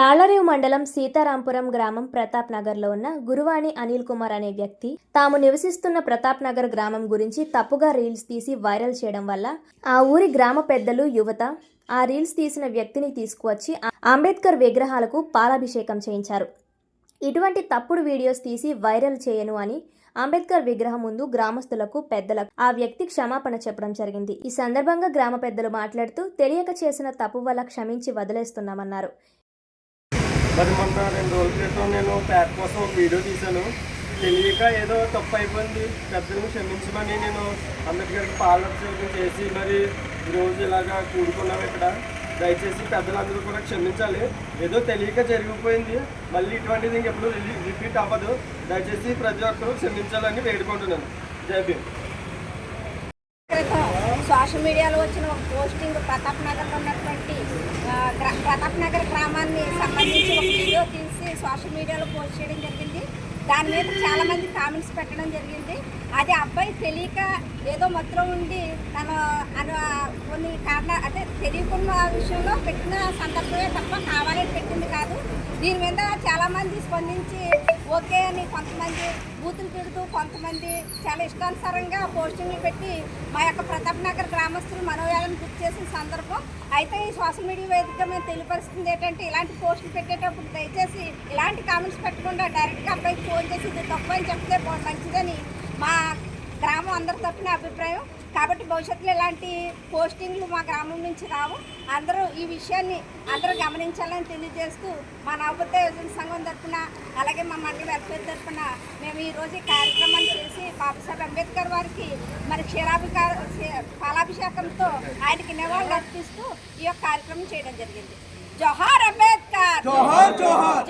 తాళరేవు మండలం సీతారాంపురం గ్రామం ప్రతాప్ నగర్లో ఉన్న గురువాణి అనిల్ కుమార్ అనే వ్యక్తి తాము నివసిస్తున్న ప్రతాప్ నగర్ గ్రామం గురించి తప్పుగా రీల్స్ తీసి వైరల్ చేయడం వల్ల ఆ ఊరి గ్రామ పెద్దలు యువత ఆ రీల్స్ తీసిన వ్యక్తిని తీసుకువచ్చి అంబేద్కర్ విగ్రహాలకు పాలాభిషేకం చేయించారు. ఇటువంటి తప్పుడు వీడియోస్ తీసి వైరల్ చేయను అని అంబేద్కర్ విగ్రహం ముందు గ్రామస్తులకు పెద్దలకు ఆ వ్యక్తి క్షమాపణ చెప్పడం జరిగింది. ఈ సందర్భంగా గ్రామ పెద్దలు మాట్లాడుతూ తెలియక చేసిన తప్పు వల్ల క్షమించి వదిలేస్తున్నామన్నారు. మరి మొన్న రెండు రోజుల క్రితం నేను ప్యాక్ కోసం ఒక వీడియో తీశాను. తెలియక ఏదో తప్పు అయిపోయింది. పెద్దలను క్షమించమని నేను అందరికీ పాలాభిషేకం చేసి మరి ఈరోజు ఇలాగా కూడుకున్నాం ఇక్కడ. దయచేసి పెద్దలందరూ కూడా క్షమించాలి. ఏదో తెలియక జరిగిపోయింది. మళ్ళీ ఇటువంటిది ఇంకెప్పుడు రిపీట్ అవ్వదు. దయచేసి ప్రతి ఒక్కరూ క్షమించాలని వేడుకుంటున్నాను. జై భీమ్. సోషల్ మీడియాలో వచ్చిన ఒక పోస్టింగ్ ప్రతాప్ నగర్లో ఉన్నటువంటి గ్రా- ప్రతాప్ నగర్ గ్రామాన్ని సంబంధించి ఒక వీడియో తీసి సోషల్ మీడియాలో పోస్ట్ చేయడం జరిగింది. దాని మీద చాలా మంది కామెంట్స్ పెట్టడం జరిగింది. అది అబ్బాయి తెలియక ఏదో మొత్తం ఉండి తన అను కొన్ని కారణ అదే తెలియకున్న విషయంలో పెట్టిన సందర్భమే తప్ప కావాలని పెట్టింది కాదు. దీని మీద చాలామంది స్పందించి ఓకే అని కొంతమంది బూతులు తిడుతూ కొంతమంది చాలా ఇష్టానుసారంగా పోస్టింగ్లు పెట్టి మా యొక్క ప్రతాప్ నగర్ గ్రామస్తులు మనోవేదన గుర్తు చేసిన సందర్భం. అయితే ఈ సోషల్ మీడియా వేదికగా మేము తెలియపరుస్తుంది ఏంటంటే ఇలాంటి పోస్టులు పెట్టేటప్పుడు దయచేసి ఇలాంటి కామెంట్స్ పెట్టకుండా డైరెక్ట్గా అబ్బాయికి ఫోన్ చేసి ఇది తప్పు అని చెప్తే మంచిదని మా గ్రామం అందరి తప్పిన అభిప్రాయం. కాబట్టి భవిష్యత్తులో ఇలాంటి పోస్టింగ్లు మా గ్రామం నుంచి రావు. అందరూ ఈ విషయాన్ని అందరూ గమనించాలని తెలియజేస్తూ మా నవోదయ యోజన సంఘం తరఫున అలాగే మా మండలి వెల్ఫేర్ తరఫున మేము ఈరోజు ఈ కార్యక్రమాన్ని చేసి బాబాసాహెబ్ అంబేద్కర్ వారికి మరి క్షీరాభికా పాలాభిషేకంతో ఆయనకి నివాళులు అర్పిస్తూ ఈ యొక్క కార్యక్రమం చేయడం జరిగింది. జోహార్ అంబేద్కర్! జోహార్! జోహార్!